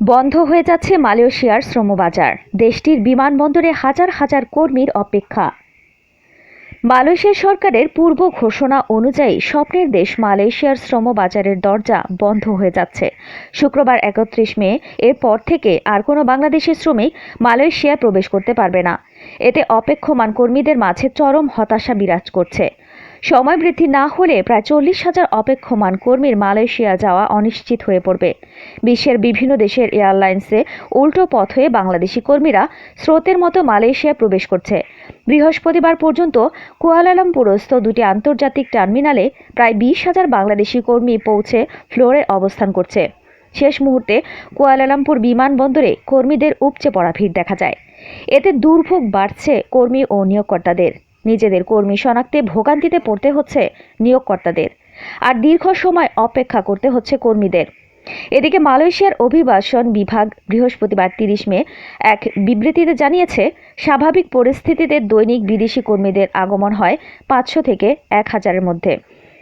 বন্ধ হয়ে যাচ্ছে মালয়েশিয়ার শ্রমবাজার। দেশটির বিমানবন্দরে হাজার হাজার কর্মীর অপেক্ষা। মালয়েশিয়া সরকারের পূর্ব ঘোষণা অনুযায়ী স্বপ্নের দেশ মালয়েশিয়ার শ্রমবাজারের দরজা বন্ধ হয়ে যাচ্ছে। শুক্রবার একত্রিশ মে, এরপর থেকে আর কোনো বাংলাদেশি শ্রমিক মালয়েশিয়ায় প্রবেশ করতে পারবে না। এতে অপেক্ষমান কর্মীদের মাঝে চরম হতাশা বিরাজ করছে। সময় বৃদ্ধি না হলে প্রায় চল্লিশ হাজার অপেক্ষমান কর্মীর মালয়েশিয়া যাওয়া অনিশ্চিত হয়ে পড়বে। বিশ্বের বিভিন্ন দেশের এয়ারলাইন্সে উল্টো পথ হয়ে বাংলাদেশি কর্মীরা স্রোতের মতো মালয়েশিয়ায় প্রবেশ করছে। বৃহস্পতিবার পর্যন্ত কুয়ালালামপুরস্থ দুটি আন্তর্জাতিক টার্মিনালে প্রায় বিশ হাজার বাংলাদেশি কর্মী পৌঁছে ফ্লোরে অবস্থান করছে। শেষ মুহূর্তে কুয়ালালামপুর বিমানবন্দরে কর্মীদের উপচে পড়া ভিড় দেখা যায়। এতে দুর্ভোগ বাড়ছে কর্মী ও নিয়োগকর্তাদের। নিজেদের কর্মী শনাক্তে ভোগান্তিতে পড়তে হচ্ছে নিয়োগকর্তাদের। আর দীর্ঘ সময় অপেক্ষা করতে হচ্ছে কর্মীদের। এদিকে মালয়েশিয়ার অভিবাসন বিভাগ বৃহস্পতিবার তিরিশ মে এক বিবৃতিতে জানিয়েছে, স্বাভাবিক পরিস্থিতিতে দৈনিক বিদেশি কর্মীদের আগমন হয় পাঁচশো থেকে এক হাজারের মধ্যে।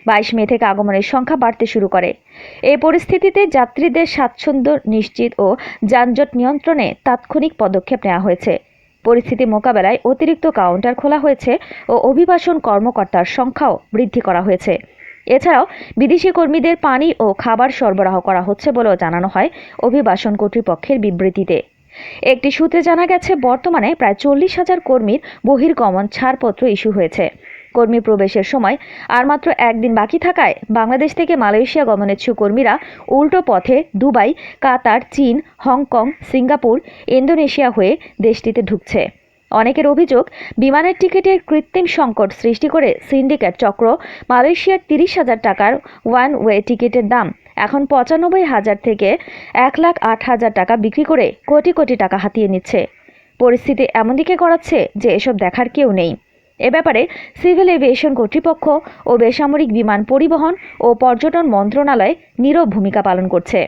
বাইশ মে থেকে আগমনের সংখ্যা বাড়তে শুরু করে। এই পরিস্থিতিতে যাত্রীদের স্বাচ্ছন্দ্য নিশ্চিত ও যানজট নিয়ন্ত্রণে তাৎক্ষণিক পদক্ষেপ নেওয়া হয়েছে। পরিস্থিতি মোকাবেলায় অতিরিক্ত কাউন্টার খোলা হয়েছে ও অভিবাসন কর্মকর্তার সংখ্যাও বৃদ্ধি করা হয়েছে। এছাড়াও বিদেশি কর্মীদের পানি ও খাবার সরবরাহ করা হচ্ছে বলেও জানানো হয় অভিবাসন কর্তৃপক্ষের বিবৃতিতে। একটি সূত্রে জানা গেছে, বর্তমানে প্রায় চল্লিশ হাজার কর্মীর বহির্গমন ছাড়পত্র ইস্যু হয়েছে। কর্মী প্রবেশের সময়, আর মাত্র একদিন বাকি থাকায় বাংলাদেশ থেকে মালয়েশিয়া গমনেচ্ছু কর্মীরা উল্টো পথে দুবাই, কাতার, চীন, হংকং, সিঙ্গাপুর, ইন্দোনেশিয়া হয়ে দেশটিতে ঢুকছে। অনেকের অভিযোগ, বিমানের টিকিটের কৃত্রিম সংকট সৃষ্টি করে সিন্ডিকেট চক্র মালয়েশিয়ার তিরিশ হাজার টাকার ওয়ান ওয়ে টিকিটের দাম এখন পঁচানব্বই হাজার থেকে এক লাখ আট হাজার টাকা বিক্রি করে কোটি কোটি টাকা হাতিয়ে নিচ্ছে। পরিস্থিতি এমন দিকে করাচ্ছে যে এসব দেখার কেউ নেই। এ ব্যাপারে সিভিল এভিয়েশন কর্তৃপক্ষ ও বেসামরিক বিমান পরিবহন ও পর্যটন মন্ত্রণালয় নীরব ভূমিকা পালন করছে।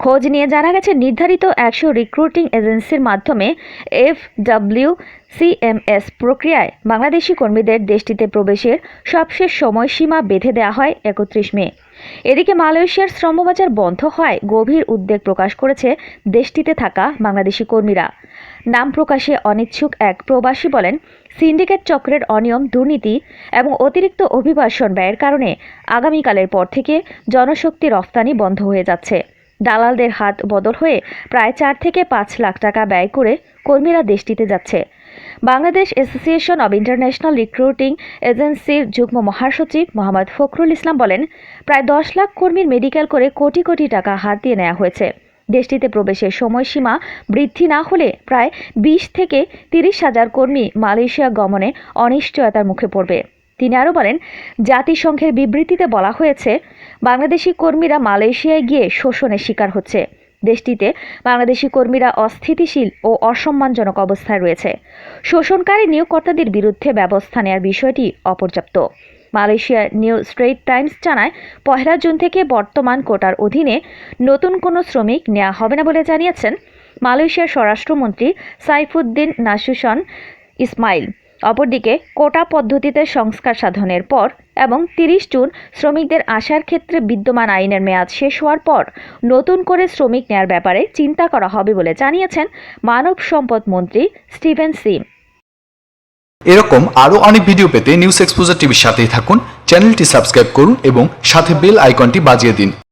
খোঁজ নিয়ে জানা গেছে, নির্ধারিত একশো রিক্রুটিং এজেন্সির মাধ্যমে এফ ডাব্লিউ সিএমএস প্রক্রিয়ায় বাংলাদেশি কর্মীদের দেশটিতে প্রবেশের সবশেষ সময়সীমা বেঁধে দেওয়া হয় একত্রিশ মে। এদিকে মালয়েশিয়ার শ্রমবাজার বন্ধ হয় গভীর উদ্বেগ প্রকাশ করেছে দেশটিতে থাকা বাংলাদেশি কর্মীরা। নাম প্রকাশে অনিচ্ছুক এক প্রবাসী বলেন, সিন্ডিকেট চক্রের অনিয়ম, দুর্নীতি এবং অতিরিক্ত অভিবাসন ব্যয়ের কারণে আগামীকালের পর থেকে জনশক্তি রফতানি বন্ধ হয়ে যাচ্ছে। দালালদের হাত বদল হয়ে প্রায় চার থেকে পাঁচ লাখ টাকা ব্যয় করে কর্মীরা দেশটিতে যাচ্ছে। Bangladesh association of international recruiting এজেন্সির যুগ্ম মহাসচিব মোহাম্মদ ফখরুল ইসলাম বলেন, প্রায় দশ লাখ কর্মীর মেডিকেল করে কোটি কোটি টাকা হাত দিয়ে নেওয়া হয়েছে। দেশটিতে প্রবেশের সময়সীমা বৃদ্ধি না হলে প্রায় বিশ থেকে তিরিশ হাজার কর্মী মালয়েশিয়া গমনে অনিশ্চয়তার মুখে পড়বে। তিনি আরও বলেন, জাতিসংঘের বিবৃতিতে বলা হয়েছে, বাংলাদেশি কর্মীরা মালয়েশিয়ায় গিয়ে শোষণের শিকার হচ্ছে। দেশটিতে বাংলাদেশি কর্মীরা অস্থিতিশীল ও অসম্মানজনক অবস্থায় রয়েছে। শোষণকারী নিয়োগকর্তাদের বিরুদ্ধে ব্যবস্থা নেওয়ার বিষয়টি অপর্যাপ্ত। মালয়েশিয়ার নিউ স্ট্রেট টাইমস জানায়, পহেলা জুন থেকে বর্তমান কোটার অধীনে নতুন কোনো শ্রমিক নেওয়া হবে না বলে জানিয়েছেন মালয়েশিয়ার স্বরাষ্ট্রমন্ত্রী সাইফুদ্দিন নাসুসন ইসমাইল। অপরদিকে কোটা পদ্ধতিতে সংস্কার সাধনের পর এবং তিরিশ জুন শ্রমিকদের আসার ক্ষেত্রে বিদ্যমান আইনের মেয়াদ শেষ হওয়ার পর নতুন করে শ্রমিক নেয়ার ব্যাপারে চিন্তা করা হবে বলে জানিয়েছেন মানব সম্পদ মন্ত্রী স্টিভেন সিম। এরকম আরও অনেক ভিডিও পেতে নিউজ এক্সপোজার টিভির সাথেই থাকুন, চ্যানেলটি সাবস্ক্রাইব করুন এবং সাথে বেল আইকনটি বাজিয়ে দিন।